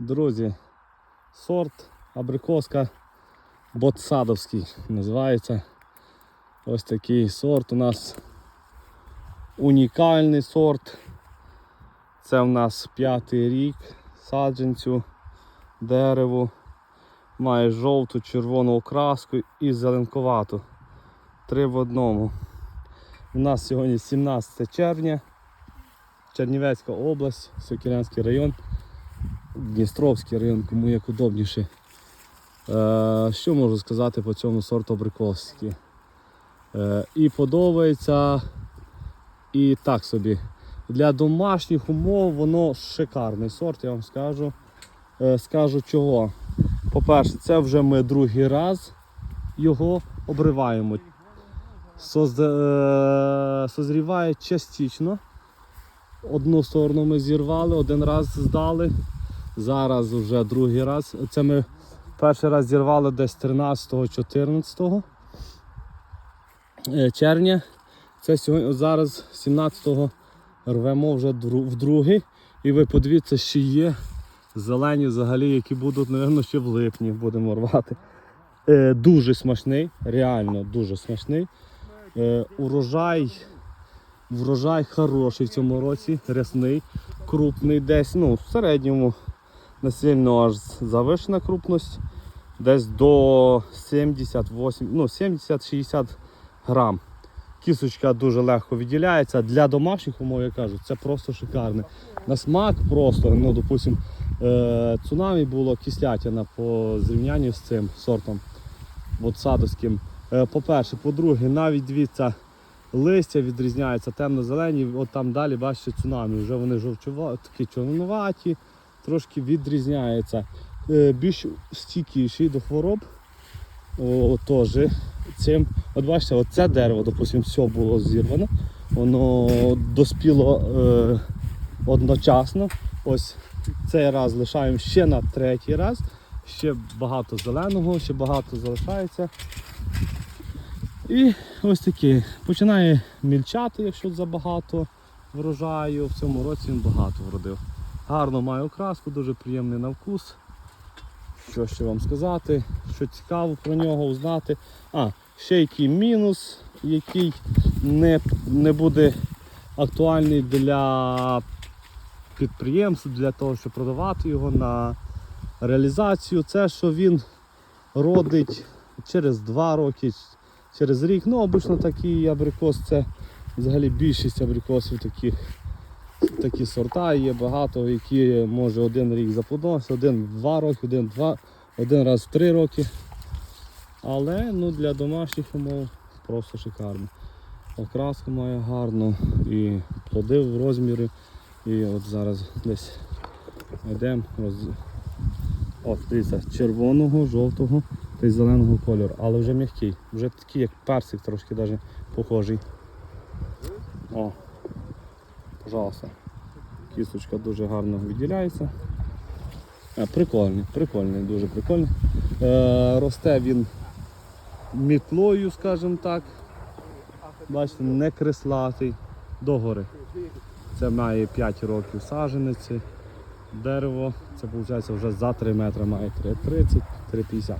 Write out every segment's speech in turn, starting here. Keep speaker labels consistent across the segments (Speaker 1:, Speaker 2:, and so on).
Speaker 1: Друзі, сорт абрикоска ботсадовський називається. Ось такий сорт у нас унікальний сорт. Це в нас п'ятий рік саджанцю дереву. Має жовту, червону окраску і зеленкувату. Три в одному. У нас сьогодні 17 червня. Чернівецька область, Сокірянський район, Дністровський район, кому як удобніше. Е, що можу сказати по цьому сорту абрикоски? Е, і подобається, і так собі. Для домашніх умов воно шикарний сорт, я вам скажу. Е, скажу чого. По-перше, це вже ми другий раз його обриваємо. Соз- Созріває частично. Одну сторону ми зірвали, один раз здали. Зараз вже другий раз. Це ми перший раз зірвали десь 13-14 е, червня. Це сьогодні, зараз 17-го рвемо вже дру- вдруге. І ви подивіться, ще є зелені взагалі, які будуть, мабуть, ще в липні будемо рвати. Е, дуже смачний, реально дуже смачний. Е, урожай, врожай хороший в цьому році, рясний, крупний, десь ну, в середньому не сильно аж завишена крупність, десь до 78, ну, 70-60 грам. Кісочка дуже легко відділяється. Для домашніх умов, я кажу, це просто шикарне. На смак просто, ну, допустим, е, цунамі було кислятина по зрівнянню з цим сортом садовським. Е, По-перше, по-друге, навіть дивіться, листя відрізняється темно-зелені, от там далі бачите цунамі, вже вони жовчува, такі чорнуваті, трошки відрізняються. Е, Більш стійкіші до хвороб. О, цим. От бачите, от це дерево, допустимо, все було зірвано, воно доспіло е, одночасно. Ось цей раз лишаємо ще на третій раз. Ще багато зеленого, ще багато залишається. І ось таке. Починає мільчати, якщо забагато врожаю. В цьому році він багато вродив. Гарно має окраску, дуже приємний на вкус. Що ще вам сказати, що цікаво про нього узнати. А, ще який мінус, який не, не буде актуальний для підприємств, для того, щоб продавати його на реалізацію. Це що він родить через 2 роки, через рік. Ну, обично такий абрикос це взагалі більшість абрикосів таких. Такі сорта є багато, які може один рік заплодоносити, один два роки, один два, один раз в три роки. Але ну, для домашніх умов просто шикарно. Окраску має гарну і плоди в розмірі. І от зараз десь йдемо. Роз... От, дивіться, червоного, жовтого та зеленого кольору, але вже м'який, вже такий як персик трошки навіть похожий. О, пожалуйста. Кісточка дуже гарно відділяється. А, прикольний, прикольний, дуже прикольний. Е, росте він мітлою, скажімо так. Бачите, не креслатий, догори. Це має 5 років сажениці. Дерево, це виходить вже за 3 метри має 3,30, 3,50.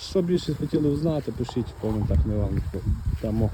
Speaker 1: Що більше хотіли узнати, пишіть в коментах, ми вам дамо.